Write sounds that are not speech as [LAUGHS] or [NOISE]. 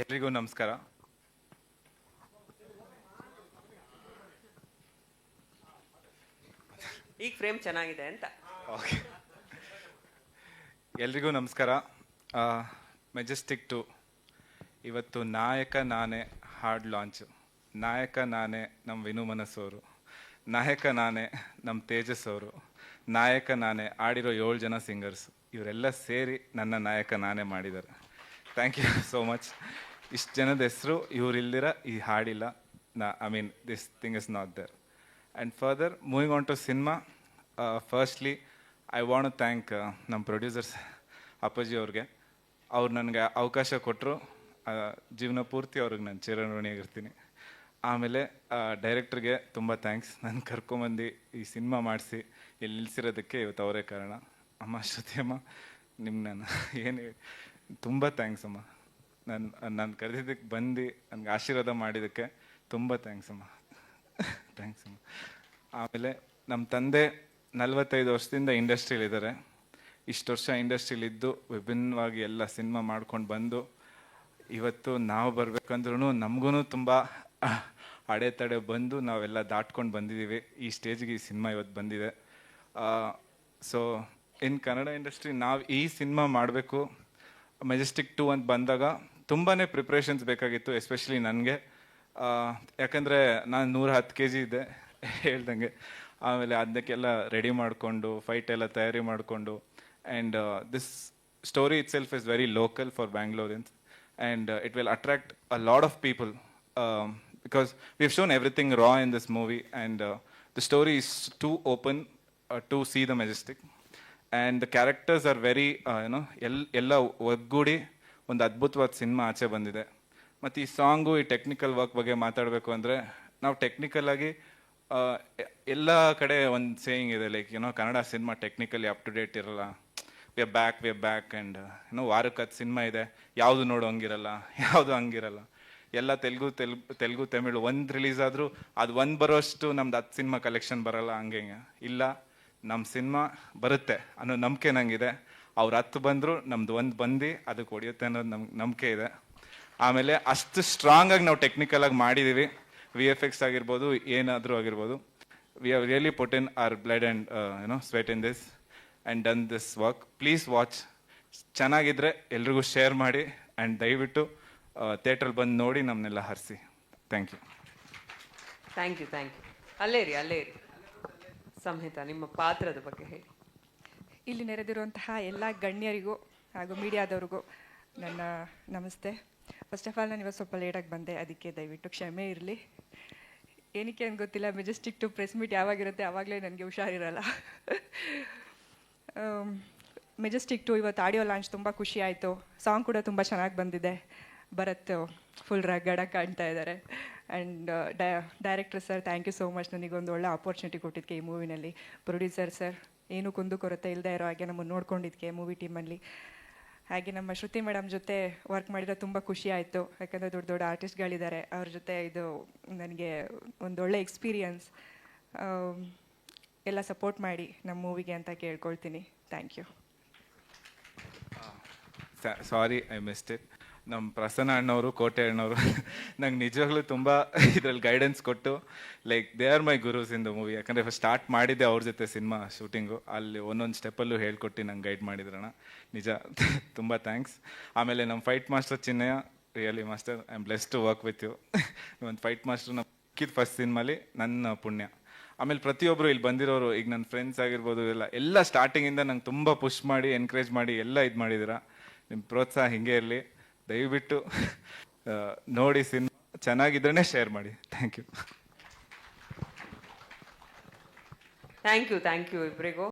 ಎಲ್ರಿಗೂ ನಮಸ್ಕಾರ. ಈಗ ಫ್ರೇಮ್ ಚೆನ್ನಾಗಿದೆ ಅಂತ. ಓಕೆ. ಎಲ್ರಿಗೂ ನಮಸ್ಕಾರ. ಮೆಜೆಸ್ಟಿಕ್ ಟು ಇವತ್ತು ನಾಯಕ ನಾನೇ ಹಾರ್ಡ್ ಲಾಂಚ್ ನಾಯಕ ನಾನೇ ನಮ್ಮ ವಿನು ಮನಸ್ಸೋರು. ನಾಯಕ ನಾನೇ ನಮ್ಮ ತೇಜಸ್ ಅವರು ನಾಯಕ ನಾನೇ ಆಡಿರೋ ಏಳು ಜನ ಸಿಂಗರ್ಸ್ ಇವರೆಲ್ಲ ಸೇರಿ ನನ್ನ ನಾಯಕ ನಾನೇ ಮಾಡಿದ್ದಾರೆ. ಥ್ಯಾಂಕ್ ಯು ಸೋ ಮಚ್ ಇಷ್ಟು ಜನದ ಹೆಸರು ಇವರಿಲ್ದಿರ ಈ ಹಾಡಿಲ್ಲ. ನಾ I mean this thing is not there and further moving on to cinema firstly I want thank ನಮ್ಮ ಪ್ರೊಡ್ಯೂಸರ್ಸ್ ಅಪ್ಪಾಜಿ ಅವ್ರಿಗೆ. ಅವ್ರು ನನಗೆ ಅವಕಾಶ ಕೊಟ್ಟರು ಜೀವನ ಪೂರ್ತಿ ಅವ್ರಿಗೆ ನಾನು ಚಿರಣಿಯಾಗಿರ್ತೀನಿ ಆಮೇಲೆ ಡೈರೆಕ್ಟ್ರಿಗೆ ತುಂಬ ಥ್ಯಾಂಕ್ಸ್ ನಾನು ಕರ್ಕೊಂಬಂದು ಈ ಸಿನಿಮಾ ಮಾಡಿಸಿ ಇಲ್ಲಿ ನಿಲ್ಲಿಸಿರೋದಕ್ಕೆ ಇವತ್ತು ಅವರೇ ಕಾರಣ. ಅಮ್ಮ, ಶ್ರುತಿ ಅಮ್ಮ ನಿಮ್ಮ ನಾನು ಏನು ತುಂಬ ಥ್ಯಾಂಕ್ಸ್ ಅಮ್ಮ. ನಾನು ನಾನು ಕರೆದಿದ್ದಕ್ಕೆ ಬಂದು ನನಗೆ ಆಶೀರ್ವಾದ ಮಾಡಿದ್ದಕ್ಕೆ ತುಂಬ ಥ್ಯಾಂಕ್ಸ್ ಅಮ್ಮ. ಥ್ಯಾಂಕ್ಸ್ ಅಮ್ಮ. ಆಮೇಲೆ ನಮ್ಮ ತಂದೆ ನಲವತ್ತೈದು ವರ್ಷದಿಂದ ಇಂಡಸ್ಟ್ರಿಯಲ್ಲಿದ್ದಾರೆ ಇಷ್ಟು ವರ್ಷ ಇಂಡಸ್ಟ್ರಿಲಿದ್ದು ವಿಭಿನ್ನವಾಗಿ ಎಲ್ಲ ಸಿನಿಮಾ ಮಾಡ್ಕೊಂಡು ಬಂದು ಇವತ್ತು ನಾವು ಬರಬೇಕಂದ್ರೂ ನಮಗೂ ತುಂಬ ಅಡೆತಡೆ ಬಂದು ನಾವೆಲ್ಲ ದಾಟ್ಕೊಂಡು ಬಂದಿದ್ದೀವಿ ಈ ಸ್ಟೇಜ್ಗೆ ಈ ಸಿನಿಮಾ ಇವತ್ತು ಬಂದಿದೆ. ಸೊ ಇನ್ ಕನ್ನಡ ಇಂಡಸ್ಟ್ರಿ ನಾವು ಈ ಸಿನಿಮಾ ಮಾಡಬೇಕು ಮೆಜೆಸ್ಟಿಕ್ ಟು ಅಂತ ಬಂದಾಗ ತುಂಬಾ ಪ್ರಿಪ್ರೇಷನ್ಸ್ ಬೇಕಾಗಿತ್ತು ಎಸ್ಪೆಷಲಿ ನನಗೆ. ಯಾಕಂದರೆ ನಾನು ನೂರ ಹತ್ತು ಕೆ ಜಿ ಇದ್ದೆ, ಹೇಳ್ದಂಗೆ. ಆಮೇಲೆ ಅದಕ್ಕೆಲ್ಲ ರೆಡಿ ಮಾಡಿಕೊಂಡು ಫೈಟ್ ಎಲ್ಲ ತಯಾರಿ ಮಾಡಿಕೊಂಡು and this story itself is very local for Bangaloreans and it will attract a lot of people because we have shown everything raw in this movie and the story is to open to see the Majestic and the characters are very ಏನೋ ಎಲ್ ಎಲ್ಲ ಒಗ್ಗೂಡಿ ಒಂದು ಅದ್ಭುತವಾದ cinema ಆಚೆ ಬಂದಿದೆ. ಮತ್ತು ಈ ಸಾಂಗು ಈ ಟೆಕ್ನಿಕಲ್ ವರ್ಕ್ ಬಗ್ಗೆ ಮಾತಾಡಬೇಕು ಅಂದರೆ ನಾವು ಟೆಕ್ನಿಕಲ್ ಆಗಿ ಆ, ಎ- ಎಲ್ಲ ಕಡೆ ಒಂದು ಸೇಯಿಂಗ್ ಇದೆ ಲೈಕ್ ಏನೋ Kannada cinema technically up to date ಇರಲ್ಲ. We back we back and ಏನೋ ವಾರಕ್ಕೆ ಹತ್ತು ಸಿನಿಮಾ ಇದೆ. ಯಾವುದು ನೋಡೋ ಹಂಗಿರಲ್ಲ ಯಾವುದು ಹಂಗಿರಲ್ಲ. ಎಲ್ಲ ತೆಲುಗು ತೆಲುಗು ತೆಲುಗು ತಮಿಳು ಒಂದು ರಿಲೀಸ್ ಆದರೂ ಅದು ಒಂದು ಬರೋಷ್ಟು ನಮ್ದು ಹತ್ತು ಸಿನಿಮಾ ಕಲೆಕ್ಷನ್ ಬರಲ್ಲ ಹಂಗೆ ಹಿಂಗೆ. ಇಲ್ಲ ನಮ್ಮ ಸಿನಿಮಾ ಬರುತ್ತೆ ಅನ್ನೋ ನಂಬಿಕೆ ನನಗಿದೆ ಅವ್ರು ಹತ್ತು ಬಂದರೂ, ನಮ್ದು ಒಂದು ಬಂದು ಅದಕ್ಕೆ ಹೊಡೆಯುತ್ತೆ ಅನ್ನೋದು ನಮ್ಗೆ ನಂಬಿಕೆ ಇದೆ. ಆಮೇಲೆ ಅಷ್ಟು ಸ್ಟ್ರಾಂಗಾಗಿ ನಾವು ಟೆಕ್ನಿಕಲಾಗಿ ಮಾಡಿದ್ದೀವಿ ವಿ ಎಫ್ ಎಕ್ಸ್ ಆಗಿರ್ಬೋದು, ಏನಾದರೂ ಆಗಿರ್ಬೋದು. We have really put in our blood and you know sweat in this and done this work please watch ಚೆನ್ನಾಗಿದ್ದರೆ ಎಲ್ರಿಗೂ ಶೇರ್ ಮಾಡಿ ಆ್ಯಂಡ್ ದಯವಿಟ್ಟು ಥಿಯೇಟ್ರಲ್ಲಿ ಬಂದು ನೋಡಿ ನಮ್ಮನ್ನೆಲ್ಲ ಹರಿಸಿ. Thank you thank you thank you ಅಲ್ಲೇ ರೀ ಅಲ್ಲೇ ರೀ ಸಂಹಿತ, ನಿಮ್ಮ ಪಾತ್ರದ ಬಗ್ಗೆ ಹೇಳಿ. ಇಲ್ಲಿ ನೆರೆದಿರುವಂತಹ ಎಲ್ಲ ಗಣ್ಯರಿಗೂ ಹಾಗೂ ಮೀಡಿಯಾದವ್ರಿಗೂ ನನ್ನ ನಮಸ್ತೆ. ಫಸ್ಟ್ ಆಫ್ ಆಲ್ ನಾನು ಇವತ್ತು ಸ್ವಲ್ಪ ಲೇಟಾಗಿ ಬಂದೆ, ಅದಕ್ಕೆ ದಯವಿಟ್ಟು ಕ್ಷಮೆ ಇರಲಿ. ಏನಕ್ಕೆ ಅಂತ ಗೊತ್ತಿಲ್ಲ ಮೆಜೆಸ್ಟಿಕ್ ಟು ಪ್ರೆಸ್ ಮೀಟ್ ಯಾವಾಗಿರುತ್ತೆ ಆವಾಗಲೇ ನನಗೆ ಹುಷಾರಿರಲ್ಲ. ಮೆಜೆಸ್ಟಿಕ್ ಟು ಇವತ್ತು ಆಡಿಯೋ ಲಾಂಚ್ ತುಂಬ ಖುಷಿ ಆಯಿತು. ಸಾಂಗ್ ಕೂಡ ತುಂಬ ಚೆನ್ನಾಗಿ ಬಂದಿದೆ. ಭರತ್ ಫುಲ್ ರಗಡ ಕಾಣ್ತಾ ಇದ್ದಾರೆ and director sir thank you so much ನನಗೊಂದು ಒಳ್ಳೆ ಆಪರ್ಚುನಿಟಿ ಕೊಟ್ಟಿದ್ದಕ್ಕೆ ಈ ಮೂವಿನಲ್ಲಿ. ಪ್ರೊಡ್ಯೂಸರ್ ಸರ್ ಏನು ಕುಂದು ಕೊರತೆ ಇಲ್ಲದೆ ಇರೋ ಹಾಗೆ ನಮ್ಮನ್ನು ನೋಡ್ಕೊಂಡಿದ್ದಕ್ಕೆ ಮೂವಿ ಟೀಮಲ್ಲಿ. ಹಾಗೆ ನಮ್ಮ ಶ್ರುತಿ ಮೇಡಮ್ ಜೊತೆ ವರ್ಕ್ ಮಾಡಿರೋ ತುಂಬ ಖುಷಿ ಆಯಿತು. ಯಾಕಂದರೆ ದೊಡ್ಡ ದೊಡ್ಡ ಆರ್ಟಿಸ್ಟ್ಗಳಿದ್ದಾರೆ ಅವ್ರ ಜೊತೆ ಇದು ನನಗೆ ಒಂದು ಒಳ್ಳೆ ಎಕ್ಸ್ಪೀರಿಯನ್ಸ್ ಎಲ್ಲ ಸಪೋರ್ಟ್ ಮಾಡಿ ನಮ್ಮ ಮೂವಿಗೆ ಅಂತ ಕೇಳ್ಕೊಳ್ತೀನಿ. Thank you sorry I missed it ನಮ್ಮ ಪ್ರಸನ್ನ ಅಣ್ಣವರು, ಕೋಟೆ ಅಣ್ಣವರು, [LAUGHS] ನಂಗೆ ನಿಜವಾಗ್ಲೂ ತುಂಬ ಇದ್ರಲ್ಲಿ ಗೈಡೆನ್ಸ್ ಕೊಟ್ಟು like they are my gurus in the movie ಯಾಕಂದರೆ ಸ್ಟಾರ್ಟ್ ಮಾಡಿದ್ದೆ ಅವ್ರ ಜೊತೆ ಸಿನಿಮಾ ಶೂಟಿಂಗು ಅಲ್ಲಿ ಒಂದೊಂದು ಸ್ಟೆಪ್ಪಲ್ಲೂ ಹೇಳ್ಕೊಟ್ಟು ನಂಗೆ ಗೈಡ್ ಮಾಡಿದ್ರಣ. ನಿಜ, [LAUGHS] ತುಂಬ ಥ್ಯಾಂಕ್ಸ್ ಆಮೇಲೆ ನಮ್ಮ fight master Chinnaiah really master I am bless to work with you ಒಂದು ಫೈಟ್ ಮಾಸ್ಟರ್ ನಮ್ಮ ಕಿದ್ ಫಸ್ಟ್ ಸಿನಿಮಾಲಿ ನನ್ನ ಪುಣ್ಯ. ಆಮೇಲೆ ಪ್ರತಿಯೊಬ್ಬರು ಇಲ್ಲಿ ಬಂದಿರೋರು, ಈಗ ನನ್ನ ಫ್ರೆಂಡ್ಸ್ ಆಗಿರ್ಬೋದು ಎಲ್ಲ ಎಲ್ಲ ಸ್ಟಾರ್ಟಿಂಗಿಂದ ನಂಗೆ ತುಂಬ ಪುಷ್ ಮಾಡಿ ಎನ್ಕರೇಜ್ ಮಾಡಿ, ಎಲ್ಲ ಇದು ಮಾಡಿದ್ದೀರಾ ನಿಮ್ಮ ಪ್ರೋತ್ಸಾಹ ಹಿಂಗೆ ಇರಲಿ. ದಯವಿಟ್ಟು ನೋಡಿ ಸಿನಿಮಾ ಚೆನ್ನಾಗಿದ್ರೆ ಶೇರ್ ಮಾಡಿ. Thank you thank you thank you ಇಬ್ಬರಿಗೂ